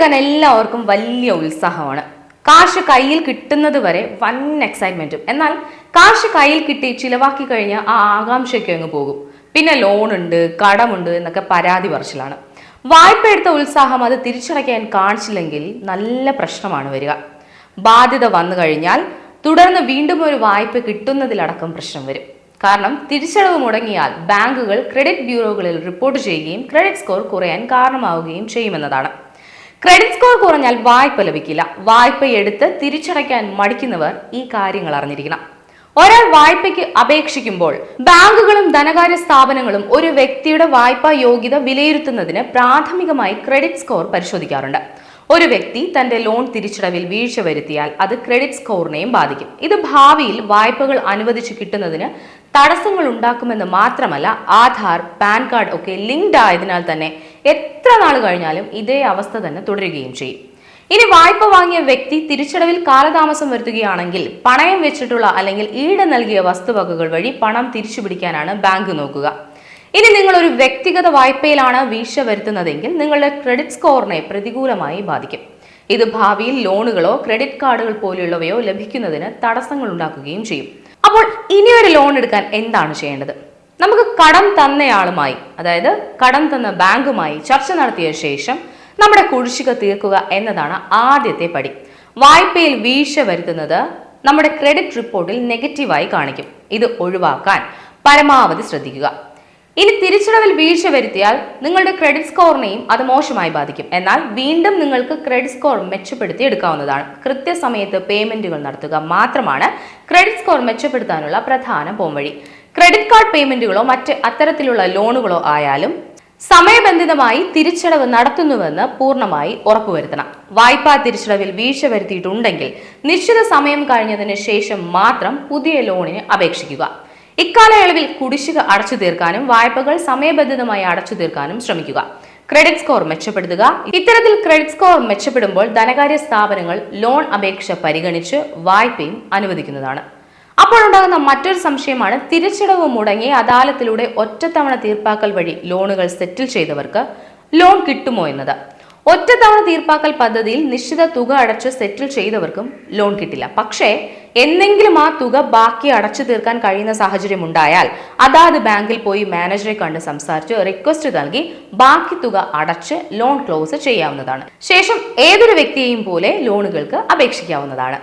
എടുക്കാൻ എല്ലാവർക്കും വലിയ ഉത്സാഹമാണ്. കാശ് കയ്യിൽ കിട്ടുന്നത് വരെ വൻ എക്സൈറ്റ്മെന്റും എന്നാൽ കാശ് കയ്യിൽ കിട്ടി ചിലവാക്കി കഴിഞ്ഞാൽ ആ ആകാംക്ഷയ്ക്ക് അങ്ങ് പോകും. പിന്നെ ലോണുണ്ട് കടമുണ്ട് എന്നൊക്കെ പരാതി പറച്ചിലാണ്. വായ്പ എടുത്ത ഉത്സാഹം അത് തിരിച്ചടയ്ക്കാൻ കാണിച്ചില്ലെങ്കിൽ നല്ല പ്രശ്നമാണ് വരിക. ബാധ്യത വന്നു കഴിഞ്ഞാൽ തുടർന്ന് വീണ്ടും ഒരു വായ്പ കിട്ടുന്നതിലടക്കം പ്രശ്നം വരും. കാരണം തിരിച്ചടവ് മുടങ്ങിയാൽ ബാങ്കുകൾ ക്രെഡിറ്റ് ബ്യൂറോകളിൽ റിപ്പോർട്ട് ചെയ്യുകയും ക്രെഡിറ്റ് സ്കോർ കുറയാൻ കാരണമാവുകയും ചെയ്യുമെന്നതാണ്. ക്രെഡിറ്റ് സ്കോർ കുറഞ്ഞാൽ വായ്പ ലഭിക്കില്ല. വായ്പ എടുത്ത് തിരിച്ചടയ്ക്കാൻ മടിക്കുന്നവർ ഈ കാര്യങ്ങൾ അറിഞ്ഞിരിക്കണം. ഒരാൾ വായ്പയ്ക്ക് അപേക്ഷിക്കുമ്പോൾ ബാങ്കുകളും ധനകാര്യ സ്ഥാപനങ്ങളും ഒരു വ്യക്തിയുടെ വായ്പാ യോഗ്യത വിലയിരുത്തുന്നതിന് പ്രാഥമികമായി ക്രെഡിറ്റ് സ്കോർ പരിശോധിക്കാറുണ്ട്. ഒരു വ്യക്തി തന്റെ ലോൺ തിരിച്ചടവിൽ വീഴ്ച വരുത്തിയാൽ അത് ക്രെഡിറ്റ് സ്കോറിനെയും ബാധിക്കും. ഇത് ഭാവിയിൽ വായ്പകൾ അനുവദിച്ചു കിട്ടുന്നതിന് തടസ്സങ്ങൾ ഉണ്ടാക്കുമെന്ന് മാത്രമല്ല ആധാർ പാൻ കാർഡ് ഒക്കെ ലിങ്ക്ഡ് ആയതിനാൽ തന്നെ എത്ര നാൾ കഴിഞ്ഞാലും ഇതേ അവസ്ഥ തന്നെ തുടരുകയും ചെയ്യും. ഇനി വായ്പ വാങ്ങിയ വ്യക്തി തിരിച്ചടവിൽ കാലതാമസം വരുത്തുകയാണെങ്കിൽ പണയം വെച്ചിട്ടുള്ള അല്ലെങ്കിൽ ഈട് നൽകിയ വസ്തുവകകൾ വഴി പണം തിരിച്ചു പിടിക്കാനാണ് ബാങ്ക് നോക്കുക. ഇനി നിങ്ങൾ ഒരു വ്യക്തിഗത വായ്പയിലാണ് വീഴ്ച വരുത്തുന്നതെങ്കിൽ നിങ്ങളുടെ ക്രെഡിറ്റ് സ്കോറിനെ പ്രതികൂലമായി ബാധിക്കും. ഇത് ഭാവിയിൽ ലോണുകളോ ക്രെഡിറ്റ് കാർഡുകൾ പോലെയുള്ളവയോ ലഭിക്കുന്നതിന് തടസ്സങ്ങൾ ഉണ്ടാക്കുകയും ചെയ്യും. അപ്പോൾ ഇനി ഒരു ലോൺ എടുക്കാൻ എന്താണ് ചെയ്യേണ്ടത്? നമുക്ക് കടം തന്നയാളുമായി അതായത് കടം തന്ന ബാങ്കുമായി ചർച്ച നടത്തിയ ശേഷം നമ്മുടെ കുടിശ്ശിക തീർക്കുക എന്നതാണ് ആദ്യത്തെ പടി. വായ്പയിൽ വീഴ്ച വരുത്തുന്നത് നമ്മുടെ ക്രെഡിറ്റ് റിപ്പോർട്ടിൽ നെഗറ്റീവായി കാണിക്കും. ഇത് ഒഴിവാക്കാൻ പരമാവധി ശ്രദ്ധിക്കുക. ഇനി തിരിച്ചടവിൽ വീഴ്ച വരുത്തിയാൽ നിങ്ങളുടെ ക്രെഡിറ്റ് സ്കോറിനെയും അത് മോശമായി ബാധിക്കും. എന്നാൽ വീണ്ടും നിങ്ങൾക്ക് ക്രെഡിറ്റ് സ്കോർ മെച്ചപ്പെടുത്തി എടുക്കാവുന്നതാണ്. കൃത്യസമയത്ത് പേയ്മെന്റുകൾ നടത്തുക മാത്രമാണ് ക്രെഡിറ്റ് സ്കോർ മെച്ചപ്പെടുത്താനുള്ള പ്രധാന പോംവഴി. ക്രെഡിറ്റ് കാർഡ് പേയ്മെന്റുകളോ മറ്റ് അത്തരത്തിലുള്ള ലോണുകളോ ആയാലും സമയബന്ധിതമായി തിരിച്ചടവ് നടത്തുന്നുവെന്ന് പൂർണമായി ഉറപ്പുവരുത്തണം. വായ്പാ തിരിച്ചടവിൽ വീഴ്ച വരുത്തിയിട്ടുണ്ടെങ്കിൽ നിശ്ചിത സമയം കഴിഞ്ഞതിന് ശേഷം മാത്രം പുതിയ ലോണിന് അപേക്ഷിക്കുക. ഇക്കാലയളവിൽ കുടിശ്ശിക അടച്ചു തീർക്കാനും വായ്പകൾ സമയബന്ധിതമായി അടച്ചു തീർക്കാനും ശ്രമിക്കുക. ക്രെഡിറ്റ് സ്കോർ മെച്ചപ്പെടുത്തുക. ഇത്തരത്തിൽ ക്രെഡിറ്റ് സ്കോർ മെച്ചപ്പെടുമ്പോൾ ധനകാര്യ സ്ഥാപനങ്ങൾ ലോൺ അപേക്ഷ പരിഗണിച്ച് വായ്പയും അനുവദിക്കുന്നതാണ്. അപ്പോഴുണ്ടാകുന്ന മറ്റൊരു സംശയമാണ് തിരിച്ചടവ് മുടങ്ങി അദാലത്തിലൂടെ ഒറ്റത്തവണ തീർപ്പാക്കൽ വഴി ലോണുകൾ സെറ്റിൽ ചെയ്തവർക്ക് ലോൺ കിട്ടുമോ എന്നത്. ഒറ്റത്തവണ തീർപ്പാക്കൽ പദ്ധതിയിൽ നിശ്ചിത തുക അടച്ച് സെറ്റിൽ ചെയ്തവർക്കും ലോൺ കിട്ടില്ല. പക്ഷേ എന്നെങ്കിലും ആ തുക ബാക്കി അടച്ചു തീർക്കാൻ കഴിയുന്ന സാഹചര്യം ഉണ്ടായാൽ അതാത് ബാങ്കിൽ പോയി മാനേജറെ കണ്ട് സംസാരിച്ച് റിക്വസ്റ്റ് നൽകി ബാക്കി തുക അടച്ച് ലോൺ ക്ലോസ് ചെയ്യാവുന്നതാണ്. ശേഷം ഏതൊരു വ്യക്തിയെയും പോലെ ലോണുകൾക്ക് അപേക്ഷിക്കാവുന്നതാണ്.